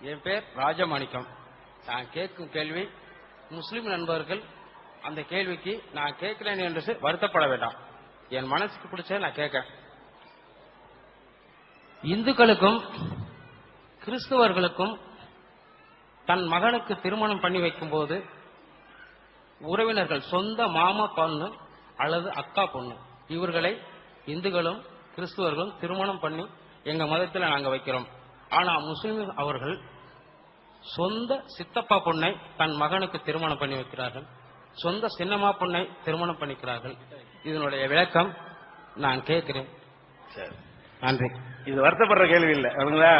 என் பேர் ராஜமாணிக்கம். நான் கேட்கும் கேள்வி முஸ்லிம் நண்பர்கள் அந்த கேள்விக்கு நான் கேட்கிறேன் என்று வருத்தப்பட வேண்டாம். என் மனசுக்கு பிடிச்ச நான் கேட்கிறேன் இந்துக்களுக்கும் கிறிஸ்துவர்களுக்கும் தன் மகனுக்கு திருமணம் பண்ணி வைக்கும்போது உறவினர்கள் சொந்த மாமா பொண்ணு அல்லது அக்கா பொண்ணு இவர்களை இந்துக்களும் கிறிஸ்துவர்களும் திருமணம் பண்ணி எங்க மதத்தில் நாங்கள் வைக்கிறோம். ஆனா முஸ்லிம் அவர்கள் சொந்த சித்தப்பா பொண்ணை தன் மகனுக்கு திருமணம் பண்ணி வைக்கிறார்கள். சொந்த சின்னம்மா பொண்ணை திருமணம் பண்ணிக்கிறார்கள். இதனுடைய விளக்கம் நான் கேட்கிறேன். சரி. நன்றி. இது வருத்தப்படுற கேள்வி இல்ல.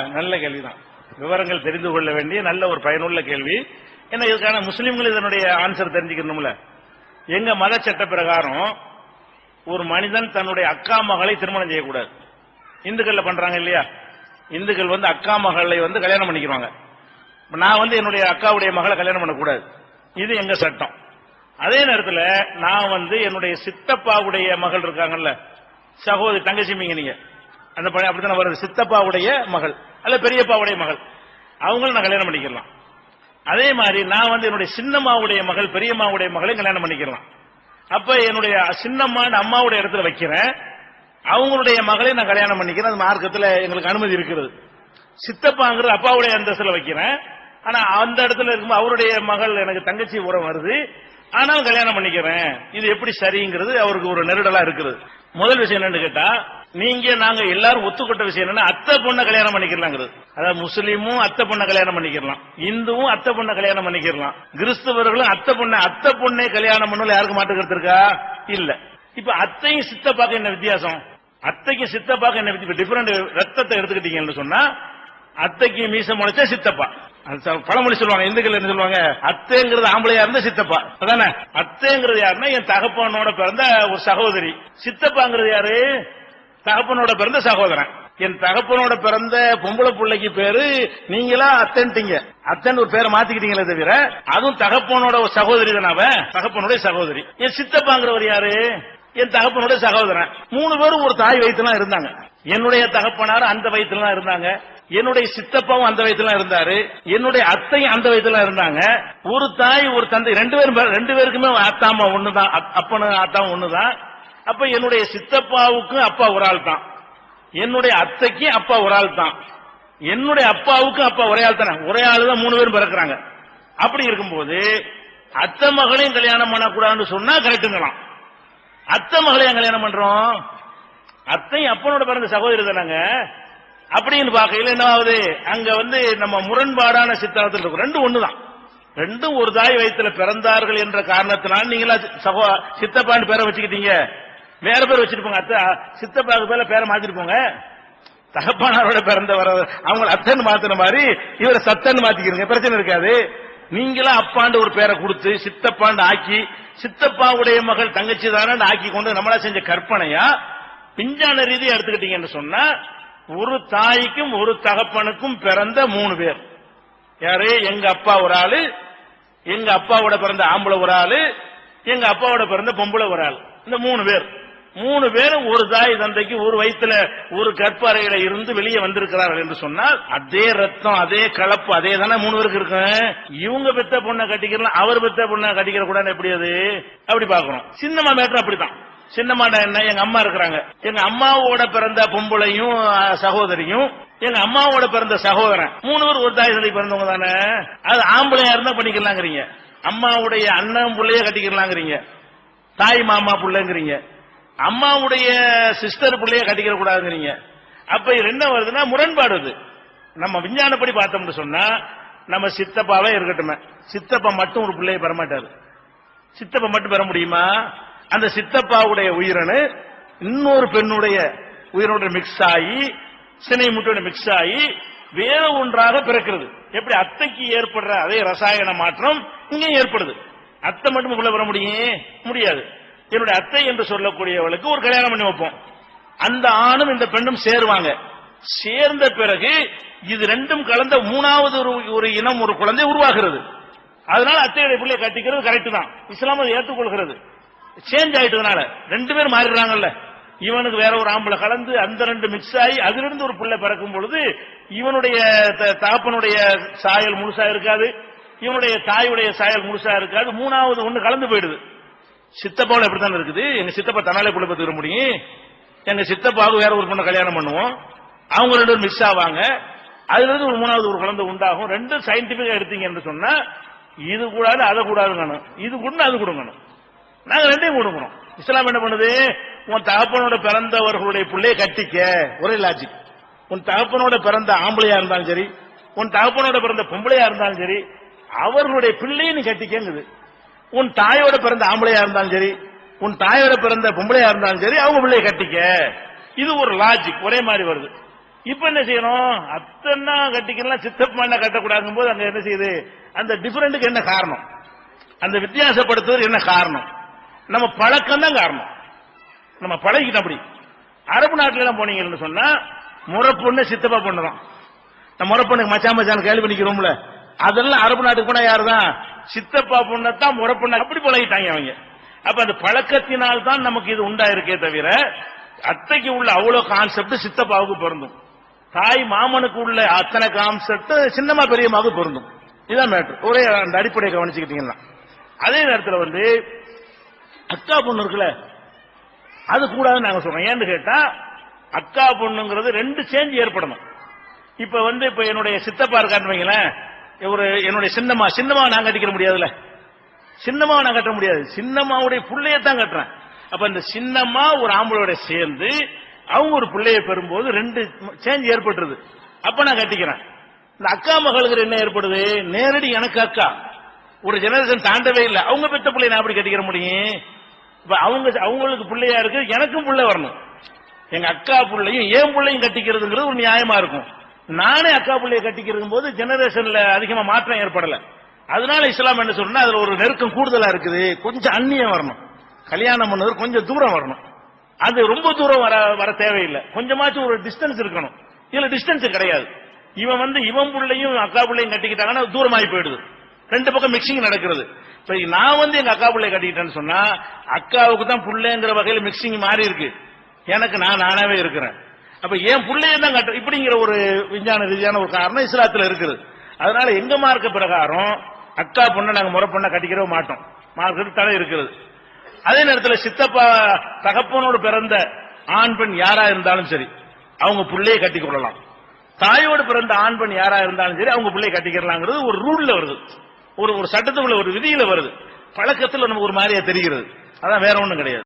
நல்ல கேள்விதான். விவரங்கள் தெரிந்து கொள்ள வேண்டிய நல்ல ஒரு பயனுள்ள கேள்வி. ஏன்னா இதுக்கான முஸ்லிம்கள் இதனுடைய ஆன்சர் தெரிஞ்சுக்கணும்ல? எங்க மத சட்ட பிரகாரம் ஒரு மனிதன் தன்னுடைய அக்கா மகளை திருமணம் செய்யக்கூடாது. இந்துக்கள்ல பண்றாங்க இல்லையா? இந்துக்கள் வந்து அக்கா மகளை வந்து கல்யாணம் பண்ணிக்கிறாங்க நான் வந்து என்னுடைய அக்காவுடைய மகளை கல்யாணம் பண்ணக்கூடாது. இது எங்க சட்டம். அதே நேரத்தில் நான் வந்து என்னுடைய சித்தப்பாவுடைய மகள் இருக்காங்கல்ல சகோதரி தங்கச்சிமிங்க நீங்க அந்த பழைய அப்படித்தானே வருது. சித்தப்பாவுடைய மகள் அல்ல பெரியப்பாவுடைய மகள். அவங்களும் நான் கல்யாணம் பண்ணிக்கலாம் அதே மாதிரி நான் வந்து என்னுடைய சின்னம்மாவுடைய மகள் பெரியம்மாவுடைய மகளையும் கல்யாணம் பண்ணிக்கலாம் அப்ப என்னுடைய சின்னம்மான்னு அம்மாவுடைய இடத்துல வைக்கிறேன். அவங்களுடைய மகளை நான் கல்யாணம் பண்ணிக்கிறேன். அது மார்க்கத்தில் எங்களுக்கு அனுமதி இருக்கிறது. சித்தப்பாங்கிற அப்பாவுடைய அந்தஸ்தில் வைக்கிறேன். ஆனா அந்த இடத்துல இருக்கும்போது அவருடைய மகள் எனக்கு தங்கச்சி உரம் வருது. ஆனால் கல்யாணம் பண்ணிக்கிறேன். இது எப்படி சரிங்கிறது அவருக்கு ஒரு நெருடலா இருக்குது முதல் விஷயம் என்னன்னு கேட்டா நீங்க நாங்க எல்லாரும் ஒத்துக்கொட்ட விஷயம் என்னன்னா அத்தை பொண்ணை கல்யாணம் பண்ணிக்கலாங்கிறது. அதாவது முஸ்லீமும் அத்தை பொண்ணை கல்யாணம் பண்ணிக்கலாம். இந்துவும் அத்தை பொண்ணை கல்யாணம் பண்ணிக்கலாம். கிறிஸ்தவர்களும் அத்தை பொண்ணை அத்தை பொண்ணை கல்யாணம் பண்ணல யாருக்கு மாட்டுக்கிறது இருக்கா? இல்ல. இப்ப அத்தையும் சித்தப்பாக்கு என்ன வித்தியாசம்? அத்தைக்கு சித்தப்பாக்கு என்ன டிஃபரெண்ட் ரத்தத்தை எடுத்துக்கிட்டீங்கன்னு சொன்னா அத்தைக்கு மீச முளைச்சா சித்தப்பா. ச- பழமொழி சொல்லுவாங்க இந்துக்கள் என்ன சொல்லுவாங்க அத்தைங்கிறது ஆம்பளையா இருந்தா சித்தப்பா. அதானே? அத்தைங்கிறது யாருன்னா என் தகப்பனோட பிறந்த ஒரு சகோதரி. சித்தப்பாங்கிறது யாரு? தகப்பனோட பிறந்த சகோதரன். என் தகப்பனோட பிறந்த பொம்பளை பிள்ளைக்கு பேரு நீங்களா அத்தன்ட்டீங்க. அத்தன் ஒரு பேரை மாத்திக்கிட்டீங்களே தவிர அதுவும் தகப்பனோட ஒரு சகோதரி தானே அவன்? தகப்பனுடைய சகோதரி. என் சித்தப்பாங்கிறவர் யாரு? என் தகப்பனுடைய சகோதரன். மூணு பேரும் ஒரு தாய் வயிற்றுலாம் இருந்தாங்க. என்னுடைய தகப்பனார் அந்த வயிற்றுலாம் இருந்தாங்க. என்னுடைய சித்தப்பாவும் அந்த வயிற்றுல இருந்தாரு. என்னுடைய அத்தையும் அந்த வயிற்றுல இருந்தாங்க. ஒரு தாய் ஒரு தந்தை ரெண்டு பேரும் ரெண்டு பேருக்குமே அத்தா அம்மா ஒண்ணுதான். அப்- அப்பனும் அத்தாவும் ஒண்ணுதான். அப்ப என்னுடைய சித்தப்பாவுக்கும் அப்பா ஒரு ஆள் தான். என்னுடைய அத்தைக்கும் அப்பா ஒரு ஆள் தான். என்னுடைய அப்பாவுக்கும் அப்பா ஒரே ஆள் தானே. ஒரே ஆள் தான் மூணு பேரும் பிறக்கிறாங்க. அப்படி இருக்கும்போது அத்தை மகளையும் கல்யாணம் பண்ணக்கூடாதுன்னு சொன்னா கரெக்டுங்களாம். அத்தை மகளை கல்யாணம் பண்றோம். அத்தையும் அப்பனோட பிறந்த சகோதரி தானாங்க. அப்படின்னு பார்க்கையில என்ன ஆகுது அங்க வந்து நம்ம முரண்பாடான சித்தாந்தத்தில் இருக்கும். ரெண்டும் ஒண்ணுதான். ரெண்டும் ஒரு தாய் வயிற்றுல பிறந்தார்கள் என்ற காரணத்தினால் நீங்களா சகோ சித்தப்பான்னு பேரை வச்சுக்கிட்டீங்க. வேற பேர் வச்சிருப்போங்க அத்தை. சித்தப்பாக்கு பேர்ல பேரை மாத்திருப்போங்க போங்க. தகப்பானாரோட பிறந்த வர அவங்க அத்தன் மாத்தின மாதிரி இவரை சத்தன் மாத்திக்கிறீங்க. பிரச்சனை இருக்காது. நீங்களா அப்பாண்டு ஒரு பேரை கொடுத்து சித்தப்பாண்டு ஆக்கி சித்தப்பாவுடைய மகள் தங்கச்சி தானே ஆக்கி கொண்டு நம்மளா செஞ்ச கற்பனையா? விஞ்ஞான ரீதியை எடுத்துக்கிட்டீங்கன்னு சொன்னா ஒரு தாய்க்கும் ஒரு தகப்பனுக்கும் பிறந்த மூணு பேர். யாரு? எங்க அப்பா ஒரு ஆளு எங்க அப்பாவோட பிறந்த ஆம்பளை ஒரு ஆளு எங்க அப்பாவோட பிறந்த பொம்பளை ஒரு ஆள். இந்த மூணு பேர். மூணு பேரும் ஒரு தாய் தந்தைக்கு ஒரு வயித்துல ஒரு கற்பறையில இருந்து வெளியே வந்திருக்கிறார்கள் என்று சொன்னால் அதே ரத்தம் அதே கலப்பு அதே தானே மூணு பேருக்கு இருக்கும் இவங்க பெத்த பொண்ணை கட்டிக்கலாம் அவர் பெத்த பொண்ணை கட்டிக்கிற கூடாது எப்படி அது? அப்படி பாக்குறோம் சின்னம்மா மேட்டர் அப்படித்தான். சின்னம்மாடா என்ன? எங்க அம்மா இருக்கிறாங்க. எங்க அம்மாவோட பிறந்த பொம்பளையும் சகோதரியும் எங்க அம்மாவோட பிறந்த சகோதரன். மூணு பேர் ஒரு தாய் தந்தை பிறந்தவங்க தானே. அது ஆம்பளையா இருந்தா பண்ணிக்கலாங்கிறீங்க. அம்மாவுடைய அண்ணன் பிள்ளைய கட்டிக்கலாங்கிறீங்க. தாய் மாமா பிள்ளைங்கிறீங்க. அம்மாவுடைய சிஸ்டர் பிள்ளைய கட்டிக்கிற கூடாதுங்கிறீங்க. அப்ப இது என்ன வருதுன்னா முரண்பாடு அது நம்ம விஞ்ஞானப்படி பார்த்தோம்னு சொன்னா நம்ம சித்தப்பாவே இருக்கட்டுமே. சித்தப்பா மட்டும் ஒரு பிள்ளைய பெறமாட்டாரு. சித்தப்பா மட்டும் பெற முடியுமா? அந்த சித்தப்பாவுடைய உயிரணு இன்னொரு பெண்ணுடைய உயிரோட மிக்ஸ் ஆகி சினை முட்டோட மிக்ஸ் ஆகி வேற ஒன்றாக பிறக்கிறது. எப்படி? அத்தைக்கு ஏற்படுற அதே ரசாயன மாற்றம் இங்கேயும் ஏற்படுது. அத்தை மட்டும் உள்ள வர முடியும்? முடியாது. என்னுடைய அத்தை என்று சொல்லக்கூடியவளுக்கு ஒரு கல்யாணம் பண்ணி வைப்போம். அந்த ஆணும் இந்த பெண்ணும் சேருவாங்க. சேர்ந்த பிறகு இது ரெண்டும் கலந்த மூணாவது ஒரு ஒரு இனம் ஒரு குழந்தை உருவாகிறது. அதனால அத்தையுடைய பிள்ளை கட்டிக்கிறது கரெக்ட் தான். இஸ்லாம் அதை ஏற்றுக்கொள்கிறது. சேஞ்ச் ஆயிட்டதுனால ரெண்டு பேரும் மாறிடுறாங்கல்ல. இவனுக்கு வேற ஒரு ஆம்பளை கலந்து அந்த ரெண்டு மிக்ஸ் ஆகி அதிலிருந்து ஒரு பிள்ளை பிறக்கும் பொழுது இவனுடைய த- தகப்பனுடைய சாயல் முழுசா இருக்காது. இவனுடைய தாயுடைய சாயல் முழுசா இருக்காது. மூணாவது ஒண்ணு கலந்து போயிடுது. சித்தப்பாவில் எப்படித்தானே இருக்குது. எங்க சித்தப்பா தன்னாலே பிள்ளை பெற்றுக்க முடியும். எங்க சித்தப்பாவுக்கு வேற ஒரு பொண்ணை கல்யாணம் பண்ணுவோம். அவங்க ரெண்டு பேரும் மிஸ் ஆவாங்க. அதுல இருந்து ஒரு மூணாவது ஒரு குழந்தை உண்டாகும். ரெண்டும் சயின்டிபிக்கா எடுத்தீங்க என்று சொன்னா இது கூடாது அதை கூடாதுங்கணும். இது கூட அது கொடுங்கணும். நாங்க ரெண்டையும் கொடுக்கணும். இஸ்லாம் என்ன பண்ணுது? உன் தகப்பனோட பிறந்தவர்களுடைய பிள்ளையை கட்டிக்க. ஒரே லாஜிக் உன் தகப்பனோட பிறந்த ஆம்பளையா இருந்தாலும் சரி உன் தகப்பனோட பிறந்த பொம்பளையா இருந்தாலும் சரி அவர்களுடைய பிள்ளையை நீ கட்டிக்கங்குது உன் தாயோட பிறந்த ஆம்பளையா இருந்தாலும் சரி உன் தாயோட பிறந்த பொம்பளையா இருந்தாலும் சரி அவங்க பிள்ளைய கட்டிக்க. இது ஒரு லாஜிக் ஒரே மாதிரி வருது. இப்ப என்ன செய்யணும்? அத்தனை கட்டிக்கலாம் சித்தப்பா என்ன போது அங்க என்ன செய்யுது? அந்த டிஃபரெண்ட்டுக்கு என்ன காரணம்? அந்த வித்தியாசப்படுத்துவது என்ன காரணம்? நம்ம பழக்கம் தான் காரணம். நம்ம பழகிட்டோம் அப்படி. அரபு நாட்டில எல்லாம் போனீங்கன்னு சொன்னா முறை பொண்ணு சித்தப்பா பொண்ணு தான் நம்ம முறை பொண்ணுக்கு மச்சான் மச்சான் கேள்வி பண்ணிக்கிறோம்ல. அதெல்லாம் அரபு நாட்டுக்கு போனா யாரு தான் சித்தப்பா பொண்ணை தான் முறை பொண்ணு அப்படி பழகிட்டாங்க அவங்க. அப்ப அந்த பழக்கத்தினால் தான் நமக்கு இது உண்டாயிருக்கே தவிர அத்தைக்கு உள்ள அவ்வளவு கான்செப்ட் சித்தப்பாவுக்கு பொருந்தும். தாய் மாமனுக்கு உள்ள அத்தனை கான்செப்ட் சின்னமா பெரியம்மாவுக்கு பொருந்தும். இதான் மேட்ரு ஒரே அந்த அடிப்படையை கவனிச்சுக்கிட்டீங்கன்னா. அதே நேரத்தில் வந்து அக்கா பொண்ணு இருக்குல்ல அது கூடாதுன்னு நாங்க சொல்றோம். ஏன்னு கேட்டா அக்கா பொண்ணுங்கிறது ரெண்டு சேஞ்ச் ஏற்படணும். இப்ப வந்து இப்ப என்னுடைய சித்தப்பா இருக்கான்னு வைங்களேன் ஒரு என்னுடைய சின்னம்மா சின்னம்மா நான் கட்டிக்கிற முடியாதுல்ல. சின்னம்மாவை நான் கட்ட முடியாது. சின்னம்மாவுடைய பிள்ளைய தான் கட்டுறேன். அப்ப இந்த சின்னம்மா ஒரு ஆம்பளோட சேர்ந்து அவங்க ஒரு பிள்ளைய பெறும்போது ரெண்டு சேஞ்ச் ஏற்பட்டுருது. அப்ப நான் கட்டிக்கிறேன். இந்த அக்கா மகளுக்கு என்ன ஏற்படுது? நேரடி எனக்கு அக்கா. ஒரு ஜெனரேஷன் தாண்டவே இல்லை. அவங்க பெற்ற பிள்ளைய நான் எப்படி கட்டிக்கிற முடியும்? இப்ப அவங்க அவங்களுக்கு பிள்ளையா இருக்கு. எனக்கும் பிள்ளை வரணும். எங்க அக்கா பிள்ளையும் என் பிள்ளையும் கட்டிக்கிறதுங்கிறது ஒரு நியாயமா இருக்கும். நானே அக்கா பிள்ளைய கட்டிக்கிறதும் போது ஜெனரேஷன்ல அதிகமா மாற்றம் ஏற்படல. அதனால இஸ்லாம் என்ன சொல்றா அதுல ஒரு நெருக்கம் கூடுதலா இருக்குது. கொஞ்சம் அந்நியம் வரணும். கல்யாணம் பண்ணது கொஞ்சம் தூரம் வரணும். அது ரொம்ப தூரம் வர வர தேவையில்லை. கொஞ்சமாச்சும் ஒரு டிஸ்டன்ஸ் இருக்கணும். இதுல டிஸ்டன்ஸ் கிடையாது. இவன் வந்து இவன் பிள்ளையும் அக்கா பிள்ளையும் கட்டிக்கிட்டாங்கன்னா தூரமாகி போயிடுது. ரெண்டு பக்கம் மிக்சிங் நடக்கிறது. இப்ப நான் வந்து எங்க அக்கா பிள்ளைய கட்டிக்கிட்டேன்னு சொன்னா அக்காவுக்கு தான் பிள்ளைங்கிற வகையில் மிக்சிங் மாறி இருக்கு. எனக்கு நான் நானாவே இருக்கிறேன். அப்ப என் பிள்ளைய தான் கட்ட இப்படிங்கிற ஒரு விஞ்ஞான ரீதியான ஒரு காரணம் இஸ்லாத்துல இருக்குது. அதனால எங்க மார்க்க பிரகாரம் அக்கா பொண்ணை நாங்க முறை பொண்ணை கட்டிக்கிறவே மாட்டோம். மார்க்கெட் தடை இருக்கிறது அதே நேரத்தில் சித்தப்பா தகப்பனோடு பிறந்த ஆண் பெண் யாரா இருந்தாலும் சரி அவங்க பிள்ளையை கட்டிக் கொள்ளலாம். தாயோடு பிறந்த ஆண் பெண் யாரா இருந்தாலும் சரி அவங்க பிள்ளையை கட்டிக்கிறலாங்கிறது ஒரு ரூல்ல வருது. ஒரு ஒரு சட்டத்துக்குள்ள ஒரு விதியில வருது. பழக்கத்தில் நமக்கு ஒரு மாதிரியா தெரிகிறது. அதான் வேற ஒன்றும் கிடையாது.